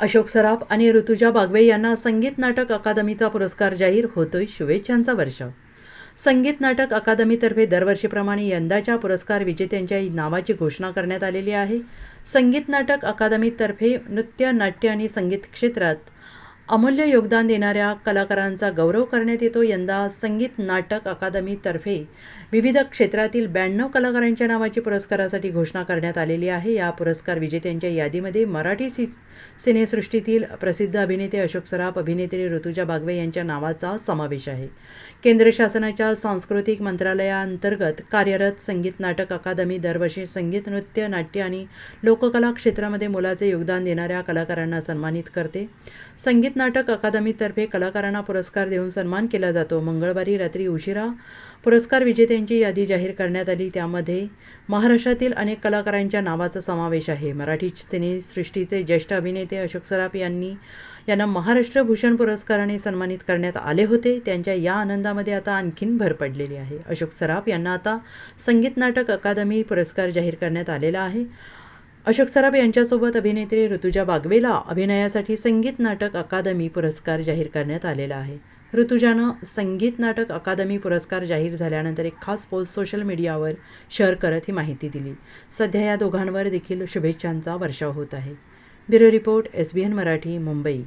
अशोक सराफ आणि ऋतुजा बागवे यांना संगीत नाटक अकादमीचा पुरस्कार जाहीर होतोय शुभेच्छांचा वर्ष. संगीत नाटक अकादमीतर्फे दरवर्षीप्रमाणे यंदाच्या पुरस्कार विजेत्यांच्या नावाची घोषणा करण्यात आलेली आहे. संगीत नाटक अकादमीतर्फे नृत्य नाट्य आणि संगीत क्षेत्रात अमूल्य योगदान देणाऱ्या कलाकारांचा गौरव करण्यात येतो. यंदा संगीत नाटक अकादमीतर्फे विविध क्षेत्रातील ब्याण्णव कलाकारांच्या नावाची पुरस्कारासाठी घोषणा करण्यात आलेली आहे. या पुरस्कार विजेत्यांच्या यादीमध्ये मराठी सि सिनेसृष्टीतील प्रसिद्ध अभिनेते अशोक सराफ अभिनेत्री ऋतुजा बागवे यांच्या नावाचा समावेश आहे. केंद्र शासनाच्या सांस्कृतिक मंत्रालयाअंतर्गत कार्यरत संगीत नाटक अकादमी दरवर्षी संगीत नृत्य नाट्य आणि लोककला क्षेत्रामध्ये मोलाचे योगदान देणाऱ्या कलाकारांना सन्मानित करते. संगीत नाटक अकादमीतर्फे कलाकारांना पुरस्कार देऊन सन्मान केला जातो. मंगळवारी रात्री उशिरा पुरस्कार विजेत्यांची यादी जाहीर करण्यात आली. त्यामध्ये महाराष्ट्रातील अनेक कलाकारांच्या नावाचा समावेश आहे. मराठी सिनेसृष्टीचे ज्येष्ठ अभिनेते अशोक सराफ यांनी यांना महाराष्ट्र भूषण पुरस्काराने सन्मानित करण्यात आले होते. त्यांच्या या आनंदामध्ये आता आणखीन भर पडलेली आहे. अशोक सराफ यांना आता संगीत नाटक अकादमी पुरस्कार जाहीर करण्यात आलेला आहे. अशोक सराफ यांच्यासोबत अभिनेत्री ऋतुजा बागवेला अभिनयासाठी संगीत नाटक अकादमी पुरस्कार जाहीर करण्यात आलेला आहे. ऋतुजानं संगीत नाटक अकादमी पुरस्कार जाहीर झाल्यानंतर एक खास पोस्ट सोशल मीडियावर शेअर करत ही माहिती दिली. सध्या या दोघांवर देखील शुभेच्छांचा वर्षाव होत आहे. Bureau report S B N Marathi Mumbai.